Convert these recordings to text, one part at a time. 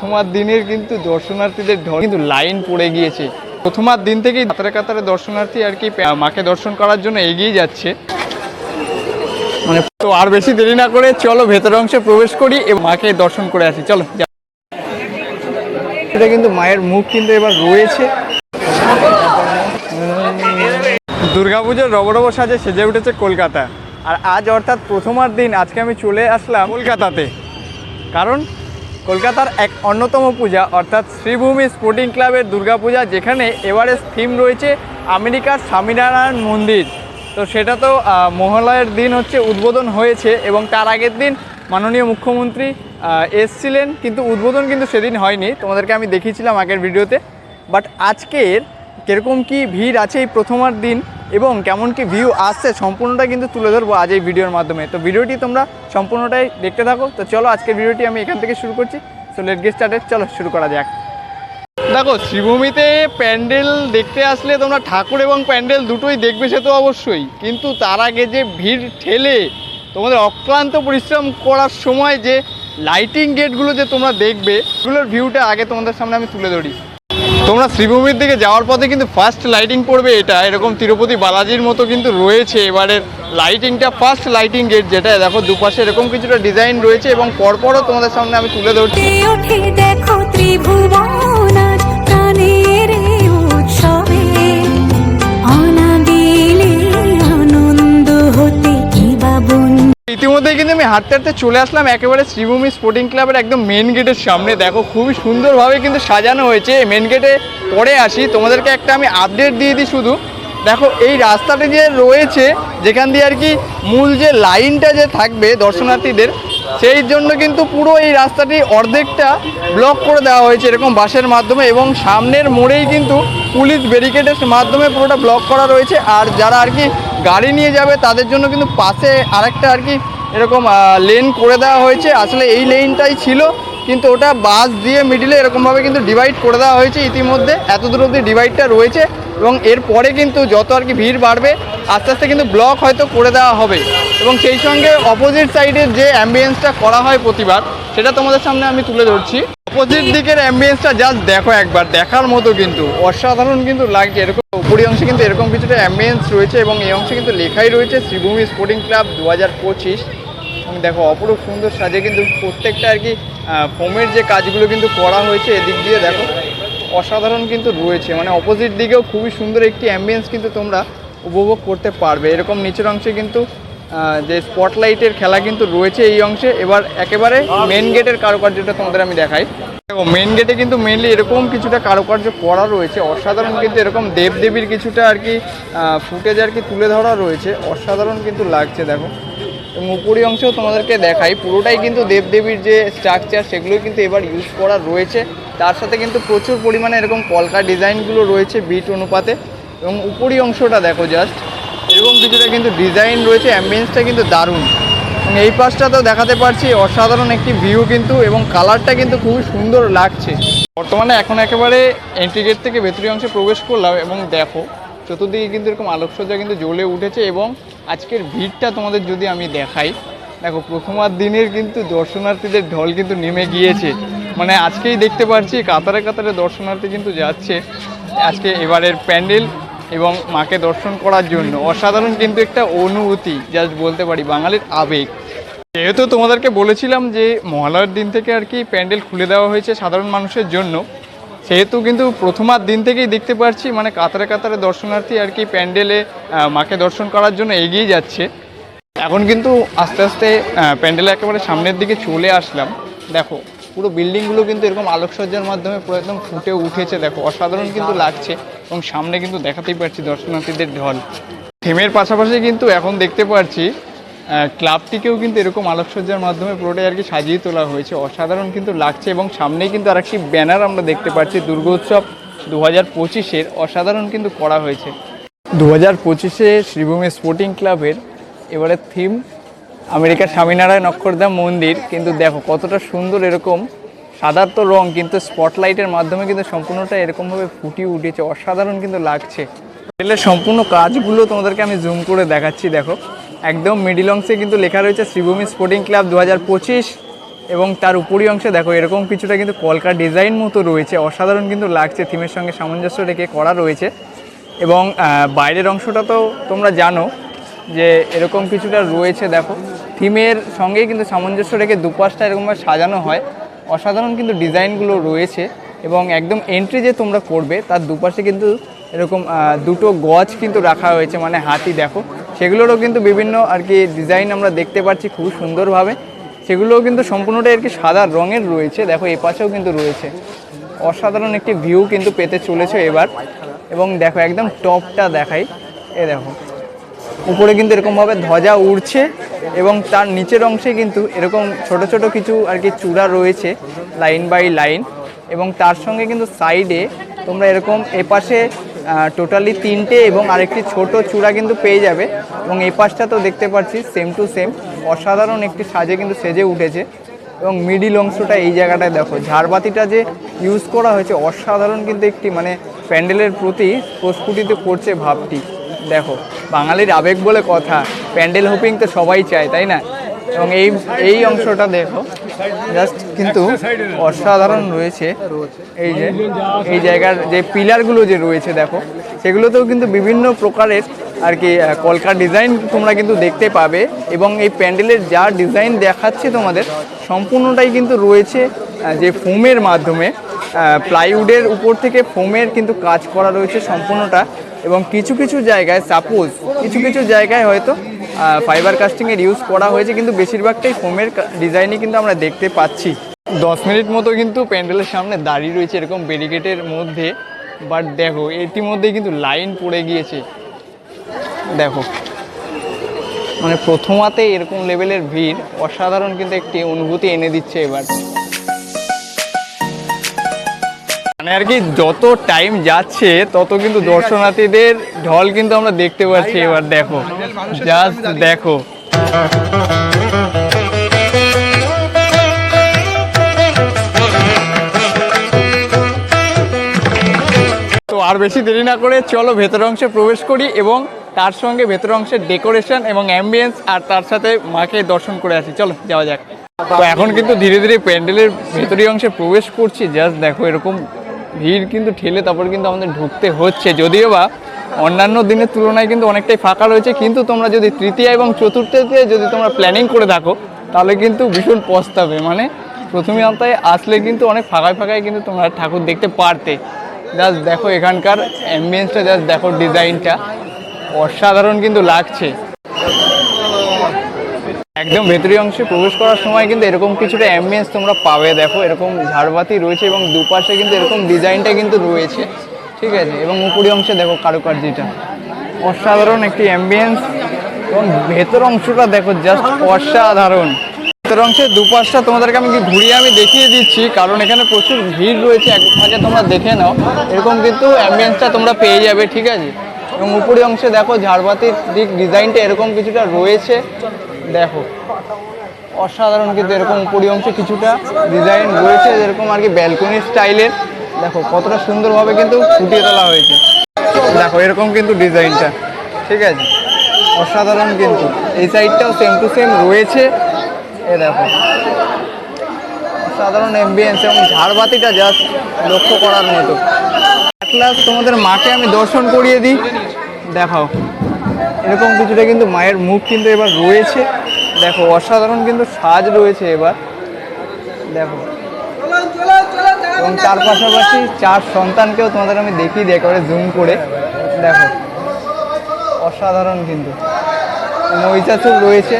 প্রথমার দিনের কিন্তু দর্শনার্থীদের ঢল কিন্তু লাইন পড়ে গিয়েছে। প্রথমার দিন থেকেই কাতারে কাতারে দর্শনার্থী আর কি মাকে দর্শন করার জন্য এগিয়ে যাচ্ছে। মানে তো আর বেশি দেরি না করে চলো ভেতর অংশে প্রবেশ করি এবং মাকে দর্শন করে আসি। চলো এটা কিন্তু মায়ের মুখ কিন্তু এবার রয়েছে। দুর্গাপুজোর রবরব সাজে সেজে উঠেছে কলকাতা। আর আজ অর্থাৎ প্রথমার দিন, আজকে আমি চলে আসলাম কলকাতাতে। কারণ কলকাতার এক অন্যতম পূজা, অর্থাৎ শ্রীভূমি স্পোর্টিং ক্লাবের দুর্গাপূজা, যেখানে এবারে থিম রয়েছে আমেরিকার স্বামীনারায়ণ মন্দির। তো সেটা তো মহালয়ের দিন হচ্ছে উদ্বোধন হয়েছে এবং তার আগের দিন মাননীয় মুখ্যমন্ত্রী এসছিলেন, কিন্তু উদ্বোধন কিন্তু সেদিন হয়নি। তোমাদেরকে আমি দেখিয়েছিলাম আগের ভিডিওতে। বাট আজকের কীরকম কি ভিড় আছে এই প্রথমার দিন এবং কেমন কি ভিউ আসছে, সম্পূর্ণটা কিন্তু তুলে ধরবো আজ এই ভিডিওর মাধ্যমে। তো ভিডিওটি তোমরা সম্পূর্ণটাই দেখতে থাকো। তো চলো, আজকের ভিডিওটি আমি এখান থেকে শুরু করছি। সো লেট গেট স্টার্টেড চলো, শুরু করা যাক। দেখো শ্রীভূমিতে প্যান্ডেল দেখতে আসলে তোমরা ঠাকুর এবং প্যান্ডেল দুটোই দেখবে সে তো অবশ্যই। কিন্তু তার আগে যে ভিড় ঠেলে তোমাদের অক্লান্ত পরিশ্রম করার সময় যে লাইটিং গেটগুলো যে তোমরা দেখবে এগুলোর ভিউটা আগে তোমাদের সামনে আমি তুলে ধরি। তোমরা শ্রীভূমির দিকে যাওয়ার পথে কিন্তু ফার্স্ট লাইটিং পড়বে এটা। এরকম তিরুপতি বালাজির মতো কিন্তু রয়েছে এবারের লাইটিংটা ফার্স্ট লাইটিং গেট যেটা। দেখো, দুপাশে এরকম কিছুটা ডিজাইন রয়েছে এবং পরপরও তোমাদের সামনে আমি তুলে ধরছি। দেখো ত্রিভুবন হাঁটতে হাঁটতে চলে আসলাম একেবারে শ্রীভূমি স্পোর্টিং ক্লাবের একদম মেন গেটের সামনে। দেখো, খুবই সুন্দরভাবে কিন্তু সাজানো হয়েছে। মেন গেটে পরে আসি। তোমাদেরকে একটা আমি আপডেট দিয়ে দিই শুধু। দেখো, এই রাস্তাটা যে রয়েছে, যেখান দিয়ে আর কি মূল যে লাইনটা যে থাকবে দর্শনার্থীদের, সেই জন্য কিন্তু পুরো এই রাস্তাটি অর্ধেকটা ব্লক করে দেওয়া হয়েছে এরকম বাসের মাধ্যমে এবং সামনের মোড়েই কিন্তু পুলিশ ব্যারিকেডের মাধ্যমে পুরোটা ব্লক করা রয়েছে। আর যারা আর কি গাড়ি নিয়ে যাবে, তাদের জন্য কিন্তু পাশে আরেকটা আর কি এরকম লেন করে দেওয়া হয়েছে। আসলে এই লেনটাই ছিল, কিন্তু ওটা বাস দিয়ে মিডিলে এরকমভাবে কিন্তু ডিভাইড করে দেওয়া হয়েছে ইতিমধ্যে। এত দূর অব্দি ডিভাইডটা রয়েছে এবং এরপরে কিন্তু যত আর কি ভিড় বাড়বে, আস্তে আস্তে কিন্তু ব্লক হয়তো করে দেওয়া হবে। এবং সেই সঙ্গে অপোজিট সাইডের যে অ্যাম্বিয়েন্সটা করা হয় প্রতিবার, সেটা তোমাদের সামনে আমি তুলে ধরছি। অপোজিট দিকের অ্যাম্বিয়েন্সটা জাস্ট দেখো একবার দেখার মতো কিন্তু। অসাধারণ কিন্তু লাগছে এরকম উপরি অংশে কিন্তু এরকম কিছুটা অ্যাম্বিয়েন্স রয়েছে এবং এই অংশে কিন্তু লেখাই রয়েছে শ্রীভূমি স্পোর্টিং ক্লাব দু হাজার পঁচিশ দেখো অপরূপ সুন্দর সাজে কিন্তু প্রত্যেকটা আর কি ফোমের যে কাজগুলো কিন্তু করা হয়েছে এদিক দিয়ে দেখো অসাধারণ কিন্তু রয়েছে। মানে অপোজিট দিকেও খুবই সুন্দর একটি অ্যাম্বিয়েন্স কিন্তু তোমরা উপভোগ করতে পারবে। এরকম নিচের অংশে কিন্তু যে স্পটলাইটের খেলা কিন্তু রয়েছে এই অংশে, এবার একেবারে মেন গেটের কারুকার্যটা তোমাদের আমি দেখাই। দেখো মেন গেটে কিন্তু মেনলি এরকম কিছুটা কারুকার্য করা রয়েছে, অসাধারণ কিন্তু এরকম দেবদেবীর কিছুটা আর কি ফুটেজ আর কি তুলে ধরা রয়েছে, অসাধারণ কিন্তু লাগছে, দেখো। এবং উপরি অংশেও তোমাদেরকে দেখাই, পুরোটাই কিন্তু দেবদেবীর যে স্ট্রাকচার সেগুলোই কিন্তু এবার ইউজ করা রয়েছে। তার সাথে কিন্তু প্রচুর পরিমাণে এরকম কলকা ডিজাইনগুলো রয়েছে বিট অনুপাতে। এবং উপরি অংশটা দেখো জাস্ট এরকম কিছুটা কিন্তু ডিজাইন রয়েছে অ্যাম্বিয়েন্সটা কিন্তু দারুণ। এবং এই পাশটাতেও দেখাতে পারছি অসাধারণ একটি ভিউ কিন্তু এবং কালারটা কিন্তু খুবই সুন্দর লাগছে। বর্তমানে এখন একেবারে এন্ট্রি গেট থেকে ভেতরি অংশে প্রবেশ করলাম এবং দেখো, চতুর্দিকে কিন্তু এরকম আলোকসজ্জা কিন্তু জ্বলে উঠেছে এবং আজকের ভিড়টা তোমাদের যদি আমি দেখাই, দেখো প্রথমার দিনের কিন্তু দর্শনার্থীদের ঢল কিন্তু নেমে গিয়েছে। মানে আজকেই দেখতে পাচ্ছি কাতারে কাতারে দর্শনার্থী কিন্তু যাচ্ছে। আজকে এবারের প্যান্ডেল এবং মাকে দর্শন করার জন্য। অসাধারণ কিন্তু একটা অনুভূতি জাস্ট বলতে পারি, বাঙালির আবেগ। যেহেতু তোমাদেরকে বলেছিলাম যে মহালয়ার দিন থেকে আর কি প্যান্ডেল খুলে দেওয়া হয়েছে সাধারণ মানুষের জন্য, সেহেতু কিন্তু প্রথমার দিন থেকেই দেখতে পাচ্ছি মানে কাতারে কাতারে দর্শনার্থী আর কি প্যান্ডেলে মাকে দর্শন করার জন্য এগিয়ে যাচ্ছে। এখন কিন্তু আস্তে আস্তে প্যান্ডেলে একেবারে সামনের দিকে চলে আসলাম। দেখো পুরো বিল্ডিংগুলো কিন্তু এরকম আলোকসজ্জার মাধ্যমে পুরো একদম ফুটে উঠেছে দেখো। অসাধারণ কিন্তু লাগছে এবং সামনে কিন্তু দেখাতেই পারছি দর্শনার্থীদের ঢল। থিমের পাশাপাশি কিন্তু এখন দেখতে আহ, ক্লাবটিকেও কিন্তু এরকম আলোকসজ্জার মাধ্যমে পুরোটাই আর কি সাজিয়ে তোলা হয়েছে। অসাধারণ কিন্তু লাগছে এবং সামনেই কিন্তু আরেকটি ব্যানার আমরা দেখতে পাচ্ছি দুর্গোৎসব দু হাজার পঁচিশের অসাধারণ কিন্তু করা হয়েছে। দু হাজার পঁচিশে শ্রীভূমি স্পোর্টিং ক্লাবের এবারে থিম আমেরিকার স্বামীনারায়ণ অক্ষরধাম মন্দির, কিন্তু দেখো কতটা সুন্দর এরকম সাদার তো রং, কিন্তু স্পটলাইটের মাধ্যমে কিন্তু সম্পূর্ণটা এরকমভাবে ফুটিয়ে উঠেছে, অসাধারণ কিন্তু লাগছে। রেলের সম্পূর্ণ কাজগুলো তোমাদেরকে আমি জুম করে দেখাচ্ছি, দেখো। একদম মিডিল অংশে কিন্তু লেখা রয়েছে শ্রীভূমি স্পোর্টিং ক্লাব দু হাজার পঁচিশ এবং তার উপরি অংশে দেখো এরকম কিছুটা কিন্তু কলকা ডিজাইন মতো রয়েছে, অসাধারণ কিন্তু লাগছে থিমের সঙ্গে সামঞ্জস্য রেখে করা রয়েছে। এবং বাইরের অংশটা তো তোমরা জানো যে এরকম কিছুটা রয়েছে, দেখো। থিমের সঙ্গেই কিন্তু সামঞ্জস্য রেখে দুপাশটা এরকমভাবে সাজানো হয়। অসাধারণ কিন্তু ডিজাইনগুলো রয়েছে এবং একদম এন্ট্রি যে তোমরা করবে, তার দুপাশে কিন্তু এরকম দুটো গজ কিন্তু রাখা হয়েছে মানে হাতি, দেখো। সেগুলোরও কিন্তু বিভিন্ন আর কি ডিজাইন আমরা দেখতে পাচ্ছি খুব সুন্দরভাবে। সেগুলোও কিন্তু সম্পূর্ণটাই আর কি সাদা রঙের রয়েছে, দেখো এ পাশেও কিন্তু রয়েছে। অসাধারণ একটি ভিউ কিন্তু পেতে চলেছে এবার। এবং দেখো, একদম টপটা দেখাই। এ দেখো। উপরে কিন্তু এরকমভাবে ধ্বজা উড়ছে এবং তার নিচের অংশে কিন্তু এরকম ছোট ছোট কিছু আর কি চূড়া রয়েছে, লাইন বাই লাইন। এবং তার সঙ্গে কিন্তু সাইডে তোমরা এরকম এপাশে টোটালি তিনটে এবং আরেকটি ছোট চূড়া কিন্তু পেয়ে যাবে। এবং এই পাশটা তো দেখতে পাচ্ছি সেম টু সেম অসাধারণ একটি সাজে কিন্তু সেজে উঠেছে। এবং মিডিল অংশটা এই জায়গাটায় দেখো, ঝাড়বাতিটা যে ইউজ করা হয়েছে, অসাধারণ কিন্তু একটি মানে প্যান্ডেলের প্রতি প্রস্ফুটিত করছে ভাবটি। দেখো। বাঙালির আবেগ বলে কথা। প্যান্ডেল হোপিং তো সবাই চায় তাই না? এবং এই এই অংশটা দেখো। জাস্ট কিন্তু অসাধারণ রয়েছে। এই যে এই জায়গার যে পিলারগুলো যে রয়েছে দেখো সেগুলোতেও কিন্তু বিভিন্ন প্রকারের আর কি কলকার ডিজাইন তোমরা কিন্তু দেখতে পাবে। এবং এই প্যান্ডেলের যা ডিজাইন দেখাচ্ছে তোমাদের সম্পূর্ণটাই কিন্তু রয়েছে যে ফোমের মাধ্যমে। প্লাইউডের উপর থেকে ফোমের কিন্তু কাজ করা রয়েছে সম্পূর্ণটা। এবং কিছু কিছু জায়গায় সাপোজ কিছু কিছু জায়গায় হয়তো ফাইবার কাস্টিংয়ের ইউজ করা হয়েছে, কিন্তু বেশিরভাগটাই ফোমের ডিজাইনই কিন্তু আমরা দেখতে পাচ্ছি। দশ মিনিট মতো কিন্তু প্যান্ডেলের সামনে দাঁড়িয়ে রয়েছে এরকম ব্যারিকেটের মধ্যে। বাট দেখো, ইতিমধ্যেই কিন্তু লাইন পড়ে গিয়েছে। দেখো মানে প্রথমাতে এরকম লেভেলের ভিড়, অসাধারণ কিন্তু একটি অনুভূতি এনে দিচ্ছে এবার। মানে আর কি যত টাইম যাচ্ছে তত কিন্তু দর্শনার্থীদের ঢল কিন্তু আমরা দেখতে পাচ্ছি এবার দেখো। জাস্ট দেখো। তো আর বেশি দেরি না করে চলো ভেতর অংশে প্রবেশ করি এবং তার সঙ্গে ভেতর অংশের ডেকোরেশন এবং অ্যাম্বিয়েন্স আর তার সাথে মাকে দর্শন করে আসি। চলো যাওয়া যাক। তো এখন কিন্তু ধীরে ধীরে প্যান্ডেলের ভেতরি অংশে প্রবেশ করছি। জাস্ট দেখো এরকম ভিড় কিন্তু ঠেলে তারপর কিন্তু আমাদের ঢুকতে হচ্ছে। যদিও বা অন্যান্য দিনের তুলনায় কিন্তু অনেকটাই ফাঁকা রয়েছে, কিন্তু তোমরা যদি তৃতীয় এবং চতুর্থতে যদি তোমরা প্ল্যানিং করে থাকো, তাহলে কিন্তু ভীষণ পস্তাবে। মানে প্রথমে আওতায় আসলে কিন্তু অনেক ফাঁকায় ফাঁকায় কিন্তু তোমরা ঠাকুর দেখতে পারতে। জাস্ট দেখো এখানকার অ্যাম্বিয়েন্সটা জাস্ট দেখো ডিজাইনটা অসাধারণ কিন্তু লাগছে। একদম ভেতরি অংশে প্রবেশ করার সময় কিন্তু এরকম কিছুটা অ্যাম্বিয়েন্স তোমরা পাবে। দেখো, এরকম ঝাড়বাতি রয়েছে এবং দুপাশে কিন্তু এরকম ডিজাইনটা কিন্তু রয়েছে। ঠিক আছে? এবং উপরি অংশে দেখো কারুকার্যটা। অসাধারণ একটি অ্যাম্বিয়েন্স এবং ভেতর অংশটা দেখো জাস্ট অসাধারণ। ভেতর অংশের দুপাশটা তোমাদেরকে আমি ঘুরিয়ে আমি দেখিয়ে দিচ্ছি, কারণ এখানে প্রচুর ভিড় রয়েছে। এক ফাঁকে তোমরা দেখে নাও। এরকম কিন্তু অ্যাম্বিয়েন্সটা তোমরা পেয়ে যাবে, ঠিক আছে? এবং উপরি অংশে দেখো ঝাড়বাতির দিক ডিজাইনটা এরকম কিছুটা রয়েছে। দেখো, অসাধারণ কিন্তু এরকম উপরি অংশে কিছুটা ডিজাইন রয়েছে, যেরকম আর কি ব্যালকনি স্টাইলের দেখো, কতটা সুন্দরভাবে কিন্তু ফুটিয়ে তোলা হয়েছে। দেখো, এরকম কিন্তু ডিজাইনটা ঠিক আছে? অসাধারণ কিন্তু। এই সাইডটাও সেম টু সেম রয়েছে। এ দেখো, অসাধারণ এমবিয়েন্স এবং ঝাড়বাতিটা জাস্ট লক্ষ্য করার মতো। ক্লাস তোমাদের মাকে আমি দর্শন করিয়ে দিই। দেখাও। এরকম কিছুটা কিন্তু মায়ের মুখ কিন্তু এবার রয়েছে। দেখো, অসাধারণ কিন্তু সাজ রয়েছে এবার। দেখো। এবং তার পাশাপাশি চার সন্তানকেও তোমাদের আমি দেখিয়ে দিই, একেবারে জুম করে। দেখো, অসাধারণ কিন্তু। মহিষাসুর রয়েছে।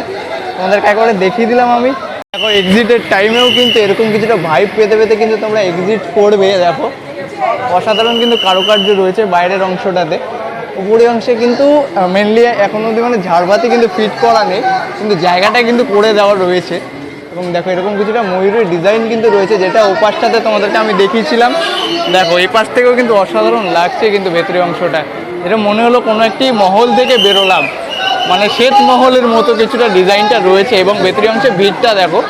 তোমাদেরকে একবারে দেখিয়ে দিলাম আমি। দেখো এক্সিটের টাইমেও কিন্তু এরকম কিছুটা ভাইব পেতে পেতে কিন্তু তোমরা এক্সিট করবে, দেখো। অসাধারণ কিন্তু কারুকার্য রয়েছে বাইরের অংশটাতে। উপরি অংশে কিন্তু মেনলি এখন অবধি মানে ঝাড়বাতি কিন্তু ফিট করা নেই, কিন্তু জায়গাটা কিন্তু করে দেওয়া রয়েছে। এবং দেখো, এরকম কিছুটা ময়ূরের ডিজাইন কিন্তু রয়েছে, যেটা ও পাশটাতে তোমাদেরকে আমি দেখিয়েছিলাম। দেখো, এই পাশ থেকেও কিন্তু অসাধারণ লাগছে কিন্তু ভেতরি অংশটা। এটা মনে হলো কোনো একটি মহল থেকে বেরোলাম। মানে শ্বেত মহলের মতো কিছুটা ডিজাইনটা রয়েছে, এবং ভেতরি অংশে ভিড়টা দেখো।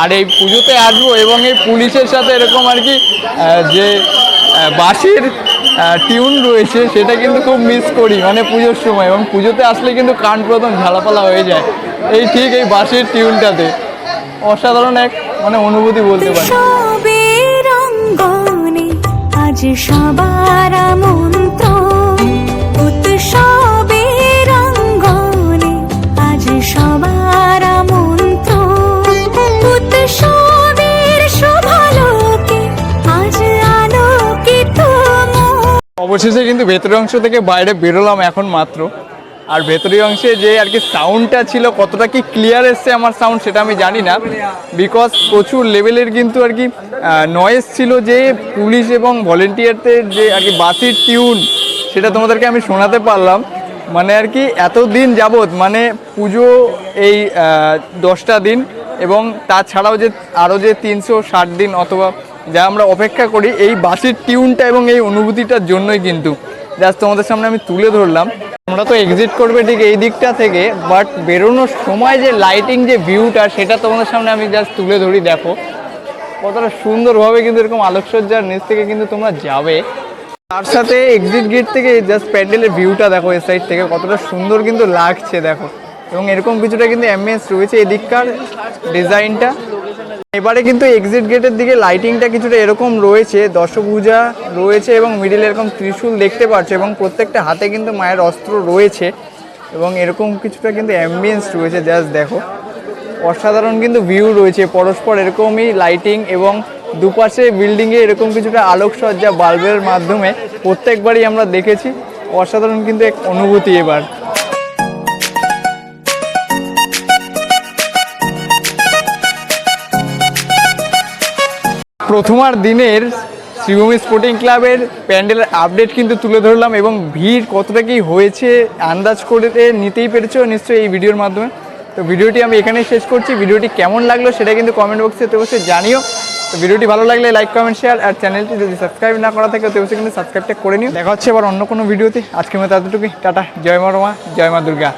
আর এই পুজোতে আসব, এবং এই পুলিশের সাথে এরকম আর কি যে বাঁশির টিউন রয়েছে, সেটা কিন্তু খুব মিস করি মানে পুজোর সময়, এবং পুজোতে আসলে কিন্তু কান প্রথম ঝালাপালা হয়ে যায়। এই ঠিক এই বাঁশির টিউনটাতে অসাধারণ এক মানে অনুভূতি বলতে পারি। আজ সবার মন্ত্র অবশেষে কিন্তু ভেতরের অংশ থেকে বাইরে বেরোলাম এখন মাত্র। আর ভেতরের অংশে যে আর কি সাউন্ডটা ছিল, কতটা কি ক্লিয়ার এসছে আমার সাউন্ড সেটা আমি জানি না। বিকজ প্রচুর লেভেলের কিন্তু আর কি নয়েজ ছিল যে পুলিশ এবং ভলেন্টিয়ারদের যে আর কি বাসির টিউন সেটা তোমাদেরকে আমি শোনাতে পারলাম। মানে আর কি এতদিন যাবৎ মানে পুজো এই দশটা দিন এবং তাছাড়াও যে আরও যে তিনশো ষাট দিন অথবা যা আমরা অপেক্ষা করি এই বাসের টিউনটা এবং এই অনুভূতিটার জন্যই কিন্তু। জাস্ট তোমাদের সামনে আমি তুলে ধরলাম। আমরা তো এক্সিট করবে ঠিক এই দিকটা থেকে বাট বেরোনোর সময় যে লাইটিং যে ভিউটা সেটা তোমাদের সামনে আমি জাস্ট তুলে ধরি, দেখো। কতটা সুন্দরভাবে কিন্তু এরকম আলোকসজ্জার নিচ থেকে কিন্তু তোমরা যাবে। তার সাথে এক্সিট গেট থেকে জাস্ট প্যান্ডেলের ভিউটা দেখো এই সাইড থেকে। কতটা সুন্দর কিন্তু লাগছে, দেখো। এবং এরকম কিছুটা কিন্তু অ্যাম্বিয়েন্স রয়েছে এদিককার ডিজাইনটা এবারে কিন্তু এক্সিট গেটের দিকে লাইটিংটা কিছুটা এরকম রয়েছে, দশভূজা রয়েছে এবং মিডিলে এরকম ত্রিশূল দেখতে পাচ্ছ এবং প্রত্যেকটা হাতে কিন্তু মায়ের অস্ত্র রয়েছে এবং এরকম কিছুটা কিন্তু অ্যাম্বিয়েন্স রয়েছে জাস্ট দেখো। অসাধারণ কিন্তু ভিউ রয়েছে, পরস্পর এরকমই লাইটিং এবং দুপাশে বিল্ডিংয়ে এরকম কিছুটা আলোকসজ্জা, বাল্বের মাধ্যমে প্রত্যেকবারই আমরা দেখেছি। অসাধারণ কিন্তু এক অনুভূতি এবার। প্রথমার দিনের শ্রীভূমি স্পোর্টিং ক্লাবের প্যান্ডেলের আপডেট কিন্তু তুলে ধরলাম এবং ভিড় কতটা কি হয়েছে, আন্দাজ করে নিতেই পেরেছ নিশ্চয়ই এই ভিডিওর মাধ্যমে। তো ভিডিওটি আমি এখানেই শেষ করছি। ভিডিওটি কেমন লাগল সেটা কিন্তু কমেন্ট বক্সে অবশ্যই জানিও। তো ভিডিওটি ভালো লাগলে লাইক কমেন্ট শেয়ার আর চ্যানেলটি যদি সাবস্ক্রাইব না করা থাকে, তো অবশ্যই কিন্তু সাবস্ক্রাইবটা করে নিও। দেখা হচ্ছে আবার অন্য কোনো ভিডিওতে। আজকের মতো এতটুকুই। টাটা। জয় মা রমা, জয় মা দুর্গা।